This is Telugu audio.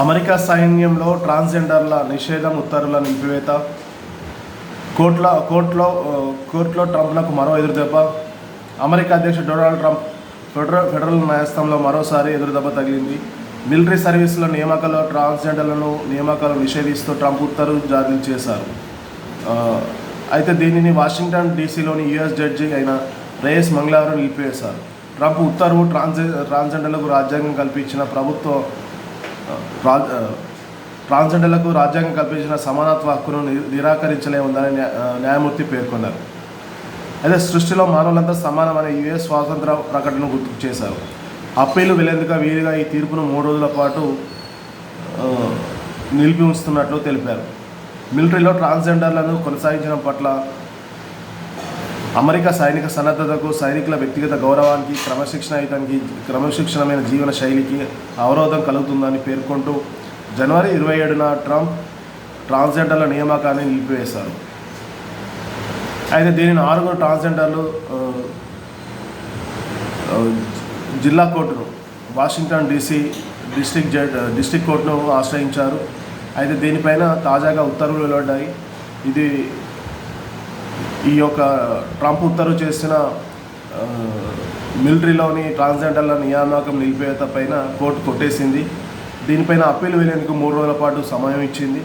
అమెరికా సైన్యంలో ట్రాన్స్జెండర్ల నిషేధం ఉత్తర్వుల నిలిపివేత. కోర్టుల కోర్టులో కోర్టులో ట్రంప్లకు మరో ఎదురుదెబ్బ. అమెరికా అధ్యక్షుడు డొనాల్డ్ ట్రంప్ ఫెడరల్ ఫెడరల్ న్యాయస్థానంలో మరోసారి ఎదురుదెబ్బ తగిలింది. మిలిటరీ సర్వీసుల నియామకాలు ట్రాన్స్జెండర్లను నియామకాలు నిషేధిస్తూ ట్రంప్ ఉత్తర్వులు జారీ చేశారు. అయితే దీనిని వాషింగ్టన్ డీసీలోని యుఎస్ జడ్జి అయిన రేయస్ మంగళవారం నిలిపివేశారు. ట్రంప్ ఉత్తర్వు ట్రాన్స్ ట్రాన్స్జెండర్లకు రాజ్యాంగం కల్పించిన ప్రభుత్వ ట్రాన్స్జెండర్లకు రాజ్యాంగం కల్పించిన సమానత్వ హక్కును ని- నిరాకరించలేముందని న్యాయమూర్తి పేర్కొన్నారు. అయితే సృష్టిలో మానవులంతా సమానమనే యుఎస్ స్వాతంత్ర ప్రకటనను గుర్తు చేశారు. అప్పీలు వెళ్ళేందుకు వీలుగా ఈ తీర్పును మూడు రోజుల పాటు నిలిపి ఉంచుతున్నట్లు తెలిపారు. మిలిటరీలో ట్రాన్స్జెండర్లను కొనసాగించడం పట్ల అమెరికా సైనిక సన్నద్ధతకు సైనికుల వ్యక్తిగత గౌరవానికి క్రమశిక్షణయుతానికి క్రమశిక్షణమైన జీవన శైలికి అవరోధం కలుగుతుందని పేర్కొంటూ జనవరి ఇరవై ఏడున ట్రంప్ ట్రాన్స్జెండర్ల నియామకాన్ని నిలిపివేశారు. అయితే దీనిని ఆరుగురు ట్రాన్స్జెండర్లు జిల్లా కోర్టును వాషింగ్టన్ డీసీ డిస్టిక్ జడ్ డిస్టిక్ కోర్టును ఆశ్రయించారు. అయితే దీనిపైన తాజాగా ఉత్తర్వులు వెలువడ్డాయి. ఇది ఈ యొక్క ట్రంప్ ఉత్తర్వు చేసిన మిలిటరీలోని ట్రాన్స్జెండర్ల నియామకం నిలిపేత పైన కోర్టు కొట్టేసింది. దీనిపైన అప్పీల్ వేలేందుకు మూడు రోజుల పాటు సమయం ఇచ్చింది.